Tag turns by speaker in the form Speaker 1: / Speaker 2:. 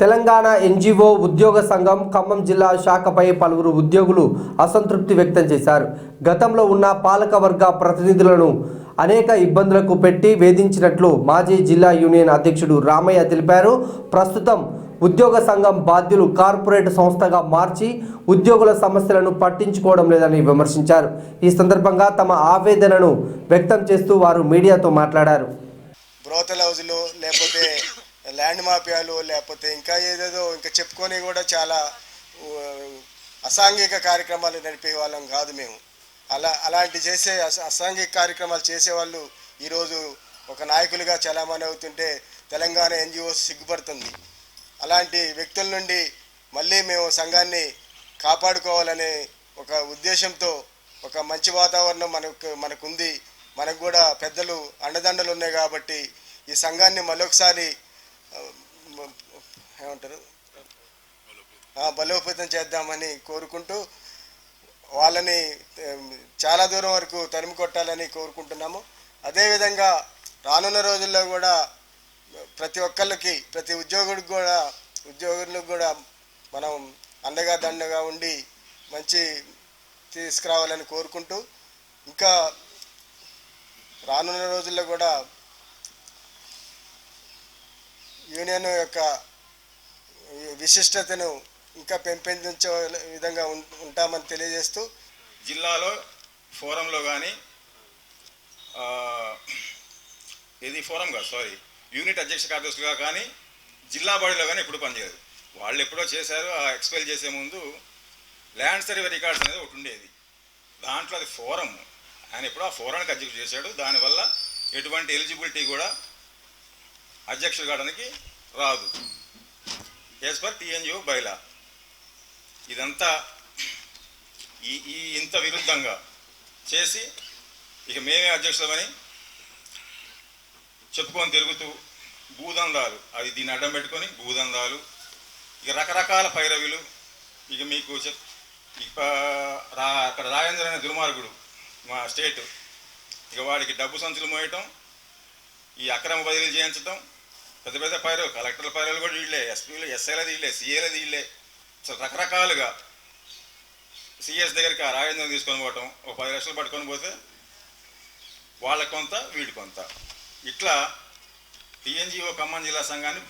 Speaker 1: Telangana NGO ఉద్యోగ సంఘం ఖమ్మం జిల్లా శాఖపై పలువురు ఉద్యోగులు అసంతృప్తి వ్యక్తం చేశారు. గతంలో ఉన్న పాలకవర్గ ప్రతినిధులను అనేక ఇబ్బందులకు పెట్టి వేధించినట్లు మాజీ జిల్లా యూనియన్ అధ్యక్షుడు రామయ్య తెలిపారు. ప్రస్తుతం ఉద్యోగ సంఘం బాధ్యులు కార్పొరేట్ సంస్థగా మార్చి ఉద్యోగుల సమస్యలను పట్టించుకోవడం లేదని విమర్శించారు. ఈ సందర్భంగా తమ ఆవేదనను వ్యక్తం చేస్తూ వారు మీడియాతో మాట్లాడారు.
Speaker 2: బ్రోతల్ హౌజులు లేకపోతే ల్యాండ్ మాఫియాలు లేకపోతే ఇంకా ఏదేదో ఇంకా చెప్పుకొని కూడా చాలా అసాంఘిక కార్యక్రమాలు నడిపే వాళ్ళం కాదు మేము. అలా అలాంటి చేసే అస- అసాంఘిక కార్యక్రమాలు చేసేవాళ్ళు ఈరోజు ఒక నాయకులుగా చలామణి అవుతుంటే తెలంగాణ ఎన్జిఓ సిగ్గుపడుతుంది. అలాంటి వ్యక్తుల నుండి మళ్ళీ మేము సంఘాన్ని కాపాడుకోవాలనే ఒక ఉద్దేశంతో ఒక మంచి వాతావరణం మనకు మనకుంది. మనకు కూడా పెద్దలు అండదండలు ఉన్నాయి కాబట్టి ఈ సంఘాన్ని మరొకసారి ఏమంటారు? బలోపేతం చేద్దామని కోరుకుంటూ వాళ్ళని చాలా దూరం వరకు తరిమి కొట్టాలని కోరుకుంటున్నాము. అదేవిధంగా రానున్న రోజుల్లో కూడా ప్రతి ఒక్కళ్ళకి ప్రతి ఉద్యోగుడికి కూడా ఉద్యోగులకు కూడా మనం అండగా దండగా ఉండి మంచి తీసుకురావాలని కోరుకుంటూ ఇంకా రానున్న రోజుల్లో కూడా యూనియన్ యొక్క విశిష్టతను ఇంకా పెంపొందించే విధంగా ఉంటామని తెలియజేస్తూ
Speaker 3: జిల్లాలో ఫోరంలో కానీ ఇది ఫోరం కాదు సారీ యూనిట్ అధ్యక్ష కార్యదర్శులుగా కానీ జిల్లా బాడీలో కానీ ఎప్పుడు పనిచేయదు వాళ్ళు ఎప్పుడో చేశారు ఆ ఎక్స్పైల్ చేసే ముందు ల్యాండ్ సర్వే రికార్డ్స్ అనేది ఒకటి ఉండేది. దాంట్లో అది ఫోరం ఆయన ఎప్పుడో ఆ ఫోరానికి అధ్యక్షుడు చేశాడు. దానివల్ల ఎటువంటి ఎలిజిబిలిటీ కూడా అధ్యక్షుడు కావడానికి రాదు. As per TNGO bylaw. ఇదంతా ఈ ఈ ఇంత విరుద్ధంగా చేసి ఇక మేమే అధ్యక్షులమని చెప్పుకొని తిరుగుతూ భూదందాలు. అది దీన్ని అడ్డం పెట్టుకొని భూదందాలు. ఇక రకరకాల పైరవిలు ఇక మీకు చెప్ ఇక రా అక్కడ రాజేంద్ర అనే దుర్మార్గుడు మా స్టేట్. ఇక వాడికి డబ్బు సంచులు మోయటం ఈ అక్రమ బదిలీ చేయించటం పెద్ద పెద్ద పైరవి కలెక్టర్ల పైరులు కూడా వీళ్ళే ఎస్పీలు ఎస్ఐలది వీళ్ళే సీఏలది వీళ్ళే అసలు రకరకాలుగా సిఎస్ దగ్గరికి ఆ రాజేంద్రం తీసుకొని పోవటం ఒక పది లక్షలు పట్టుకొని పోతే వాళ్ళ కొంత వీడి కొంత. ఇట్లా టీఎన్జిఓ ఖమ్మం జిల్లా సంఘాన్ని